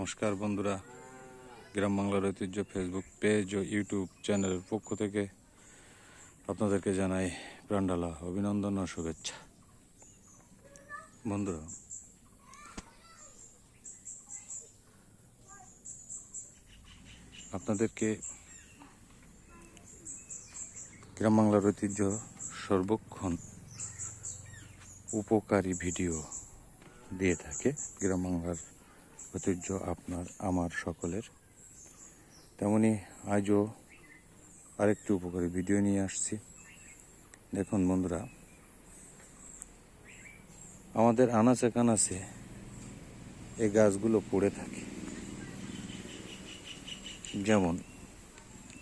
নমস্কার বন্ধুরা। গ্রাম বাংলার ঐতিহ্য ফেসবুক পেজ ও ইউটিউব চ্যানেলের পক্ষ থেকে আপনাদেরকে জানাই প্রাণডালা অভিনন্দন ও শুভেচ্ছা। বন্ধুরা, আপনাদেরকে গ্রাম বাংলার ঐতিহ্য সর্বক্ষণ উপকারী ভিডিও দিয়ে থাকে গ্রাম বাংলার ঐতিহ্য আপনার, আমার সকলের। তেমনি আজও আরেকটি উপকারী ভিডিও নিয়ে আসছি। দেখুন বন্ধুরা, আমাদের আনাচে কানাচে এই গাছগুলো পড়ে থাকে। যেমন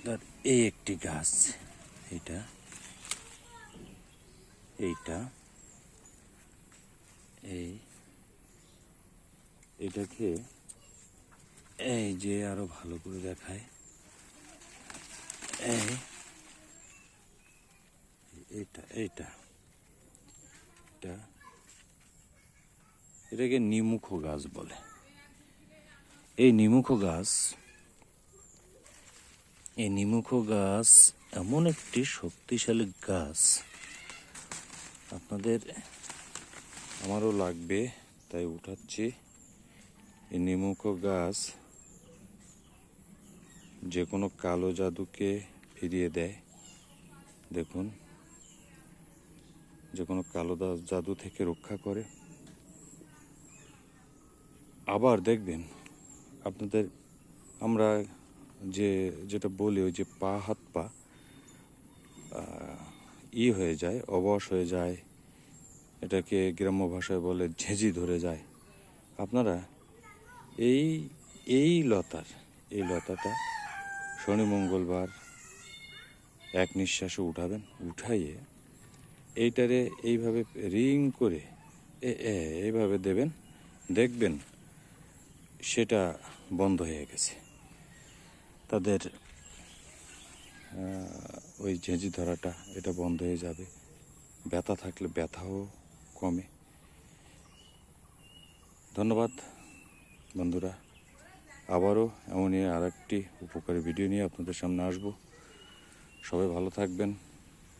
তার এই একটি গাছ, এটা, এইটা এই এটাকে এই যে আরও ভালো করে দেখায়। এই এইটা এইটা। এটা এটাকে নিমুখ গাছ বলে। এই নিমুখ গাছ, এই নিমুখ গাছ এমন একটি শক্তিশালী গাছ। আপনাদের আমারও লাগবে, তাই উঠাচ্ছি। এই নিমুখ গাছ যে কোনো কালো জাদুকে ফিরিয়ে দেয়। দেখুন যে কোনো কালো জাদু থেকে রক্ষা করে। আবার দেখবেন, আপনাদের, আমরা যে, যেটা বলি, ওই যে পা, হাত, পা ই হয়ে যায়, অবশ হয়ে যায়, এটাকে গ্রাম্য ভাষায় বলে ঝেঁঝি ধরে যায়। আপনারা এই এই লতার, এই লতাটা শনি মঙ্গলবার এক নিঃশ্বাসে উঠাবেন, উঠাইয়ে এইটারে এইভাবে রিং করে এইভাবে দেবেন, দেখবেন সেটা বন্ধ হয়ে গেছে। তাদের ওই ঝেঁঝি ধরাটা, এটা বন্ধ হয়ে যাবে। ব্যথা থাকলে ব্যথাও কমে। ধন্যবাদ। বন্ধুরা, আবারও এমনই আর একটি উপকারী ভিডিও নিয়ে আপনাদের সামনে আসব। সবাই ভালো থাকবেন।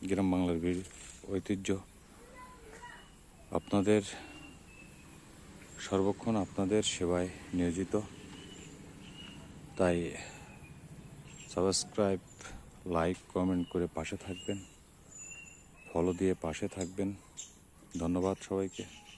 গ্রাম বাংলার ঐতিহ্য আপনাদের সর্বক্ষণ আপনাদের সেবায় নিয়োজিত। তাই সাবস্ক্রাইব, লাইক, কমেন্ট করে পাশে থাকবেন। ফলো দিয়ে পাশে থাকবেন। ধন্যবাদ সবাইকে।